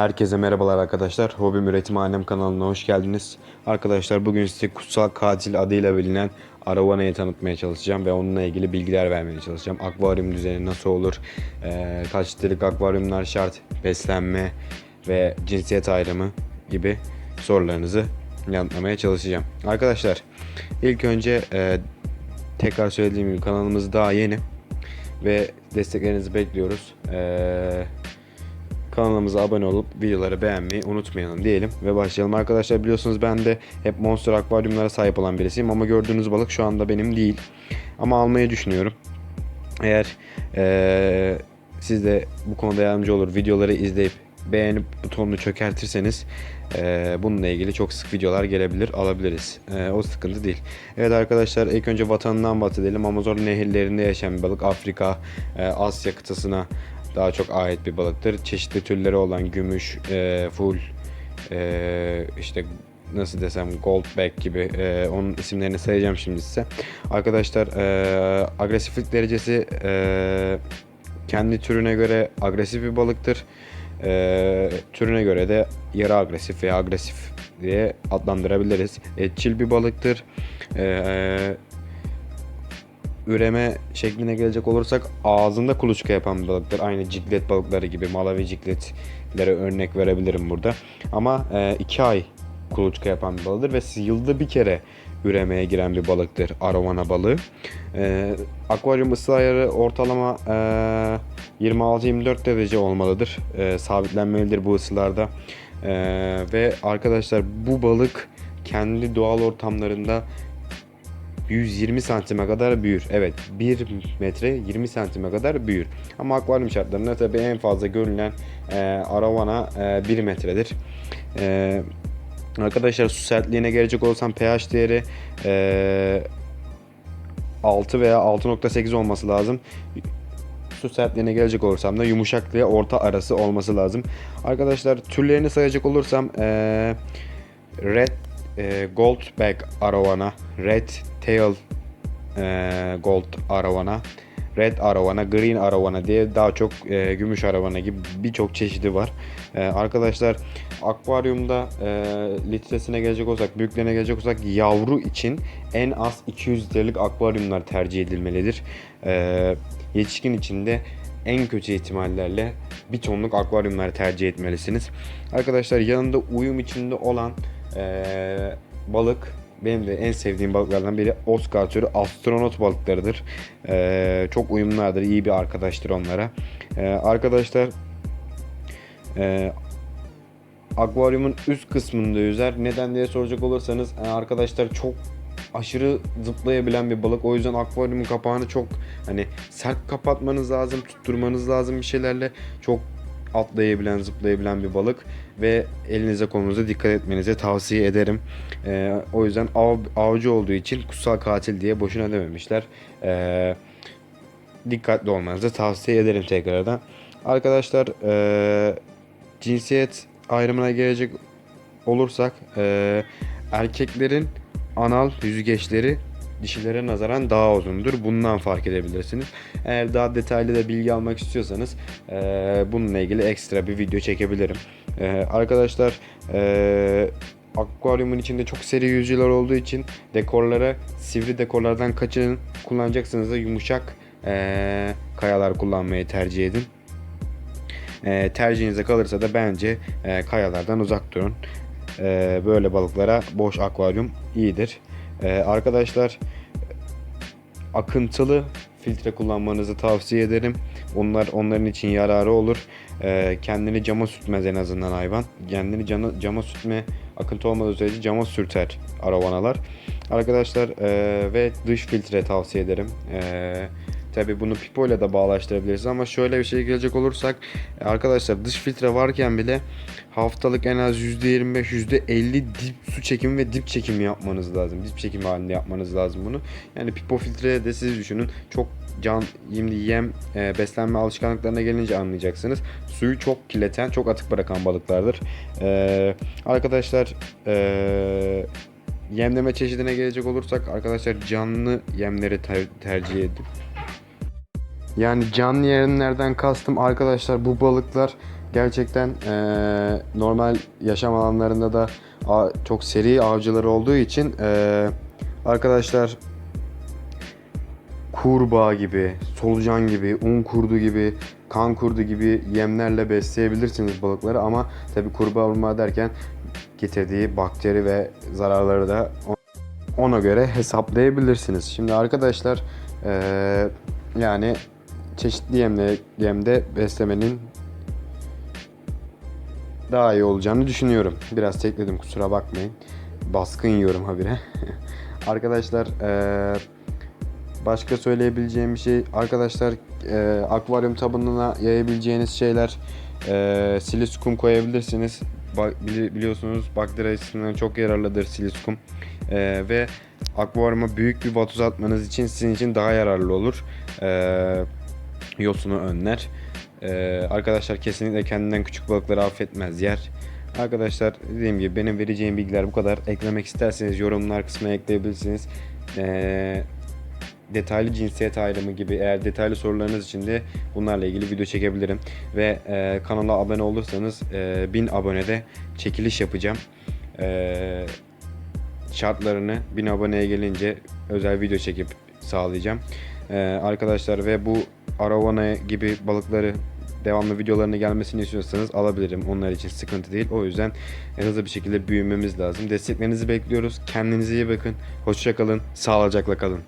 Herkese merhabalar arkadaşlar. Hobim Üretim Alem kanalına hoş geldiniz. Arkadaşlar bugün size Kutsal Katil adıyla bilinen Aravana'yı tanıtmaya çalışacağım ve onunla ilgili bilgiler vermeye çalışacağım. Akvaryum düzeni nasıl olur, eee, kaç litrelik akvaryumlar şart, beslenme ve cinsiyet ayrımı gibi sorularınızı yanıtlamaya çalışacağım. Arkadaşlar ilk önce eee, tekrar söylediğim gibi kanalımız daha yeni ve desteklerinizi bekliyoruz. Eee Kanalımıza abone olup videoları beğenmeyi unutmayalım diyelim ve başlayalım. Arkadaşlar biliyorsunuz ben de hep monster akvaryumlara sahip olan birisiyim ama gördüğünüz balık şu anda benim değil. Ama almayı düşünüyorum. Eğer eee, siz de bu konuda yardımcı olur videoları izleyip beğenip butonunu çökertirseniz eee, bununla ilgili çok sık videolar gelebilir alabiliriz. Eee, o sıkıntı değil. Evet arkadaşlar ilk önce vatanından bahsedelim. Amazon nehirlerinde yaşayan bir balık. Afrika, eee, Asya kıtasına daha çok ait bir balıktır. Çeşitli türleri olan gümüş, e, full, e, işte nasıl desem goldback gibi e, onun isimlerini sayacağım şimdi size. Arkadaşlar e, agresiflik derecesi e, kendi türüne göre agresif bir balıktır. E, türüne göre de yarı agresif veya agresif diye adlandırabiliriz. Etçil bir balıktır. E, üreme şekline gelecek olursak ağzında kuluçka yapan bir balıktır. Aynı ciklet balıkları gibi Malawi cikletlere örnek verebilirim burada. Ama 2 ay kuluçka yapan bir balıktır ve yılda bir kere üremeye giren bir balıktır arovana balığı. E, akvaryum ısı ayarı ortalama e, 26-24 derece olmalıdır. E, sabitlenmelidir bu ısılarda. E, ve arkadaşlar bu balık kendi doğal ortamlarında 120 santime kadar büyür. Evet 1 metre 20 santime kadar büyür. Ama akvaryum şartlarında tabii en fazla görülen e, aravana e, 1 metredir. E, arkadaşlar su sertliğine gelecek olursam pH değeri e, 6 veya 6.8 olması lazım. Su sertliğine gelecek olursam da yumuşaklığa orta arası olması lazım. Arkadaşlar türlerini sayacak olursam e, red e, Goldback Arowana, Red Tail e, Gold Arowana, Red Arowana, Green Arowana diye daha çok e, gümüş arowana gibi birçok çeşidi var. E, arkadaşlar akvaryumda e, litresine gelecek olsak, büyüklerine gelecek olsak yavru için en az 200 litrelik akvaryumlar tercih edilmelidir. E, yetişkin için de en kötü ihtimallerle bir tonluk akvaryumlar tercih etmelisiniz. Arkadaşlar yanında uyum içinde olan ee, balık benim de en sevdiğim balıklardan biri Oscar türü astronot balıklarıdır. Ee, çok uyumlulardır, iyi bir arkadaştır onlara. Ee, arkadaşlar e, akvaryumun üst kısmında yüzer. Neden diye soracak olursanız e, arkadaşlar çok aşırı zıplayabilen bir balık. O yüzden akvaryumun kapağını çok hani sert kapatmanız lazım, tutturmanız lazım bir şeylerle. Çok atlayabilen, zıplayabilen bir balık ve elinize kolunuza dikkat etmenize tavsiye ederim. Ee, o yüzden av, avcı olduğu için kutsal katil diye boşuna dememişler. Ee, dikkatli olmanızı tavsiye ederim tekrardan. Arkadaşlar ee, cinsiyet ayrımına gelecek olursak ee, erkeklerin anal yüzgeçleri dişilere nazaran daha uzundur. Bundan fark edebilirsiniz. Eğer daha detaylı da bilgi almak istiyorsanız e, bununla ilgili ekstra bir video çekebilirim. E, arkadaşlar e, akvaryumun içinde çok seri yüzücüler olduğu için dekorlara sivri dekorlardan kaçının. Kullanacaksınız da yumuşak e, kayalar kullanmayı tercih edin. E, tercihinize kalırsa da bence e, kayalardan uzak durun. E, böyle balıklara boş akvaryum iyidir. Ee, arkadaşlar akıntılı filtre kullanmanızı tavsiye ederim. Onlar onların için yararı olur. Ee, kendini cama sürtmez en azından hayvan. Kendini cama, cama sürtme akıntı olmadığı sürece cama sürter aravanalar. Arkadaşlar e, ve dış filtre tavsiye ederim. E, Tabi bunu pipo ile de bağlaştırabiliriz ama şöyle bir şey gelecek olursak arkadaşlar dış filtre varken bile haftalık en az %25 %50 dip su çekimi ve dip çekimi yapmanız lazım. Dip çekimi halinde yapmanız lazım bunu. Yani pipo filtre de siz düşünün çok can şimdi yem e, beslenme alışkanlıklarına gelince anlayacaksınız. Suyu çok kirleten, çok atık bırakan balıklardır. E, arkadaşlar e, yemleme çeşidine gelecek olursak arkadaşlar canlı yemleri ter- tercih edin. Yani canlı yemlerden kastım arkadaşlar bu balıklar gerçekten eee, normal yaşam alanlarında da a- çok seri avcıları olduğu için eee, arkadaşlar kurbağa gibi, solucan gibi, un kurdu gibi, kan kurdu gibi yemlerle besleyebilirsiniz balıkları ama tabi kurbağa vurma derken getirdiği bakteri ve zararları da ona göre hesaplayabilirsiniz. Şimdi arkadaşlar eee, yani çeşitli yemle, yemde beslemenin daha iyi olacağını düşünüyorum. Biraz tekledim kusura bakmayın. Baskın yiyorum habire. Arkadaşlar eee, başka söyleyebileceğim bir şey arkadaşlar eee, akvaryum tabanına yayabileceğiniz şeyler eee siliskum koyabilirsiniz. Ba- bili- biliyorsunuz bakteri açısından çok yararlıdır siliskum. Eee, ve akvaryuma büyük bir vatoz atmanız için sizin için daha yararlı olur. Eee yosunu önler. Ee, arkadaşlar kesinlikle kendinden küçük balıkları affetmez yer. Arkadaşlar dediğim gibi benim vereceğim bilgiler bu kadar. Eklemek isterseniz yorumlar kısmına ekleyebilirsiniz. Ee, detaylı cinsiyet ayrımı gibi eğer detaylı sorularınız için de bunlarla ilgili video çekebilirim. Ve e, kanala abone olursanız e, 1000 abonede çekiliş yapacağım. E, şartlarını 1000 aboneye gelince özel video çekip sağlayacağım. Ee, arkadaşlar ve bu aravana gibi balıkları devamlı videolarını gelmesini istiyorsanız alabilirim. Onlar için sıkıntı değil. O yüzden hızlı bir şekilde büyümemiz lazım. Desteklerinizi bekliyoruz. Kendinize iyi bakın. Hoşça kalın. Sağlıcakla kalın.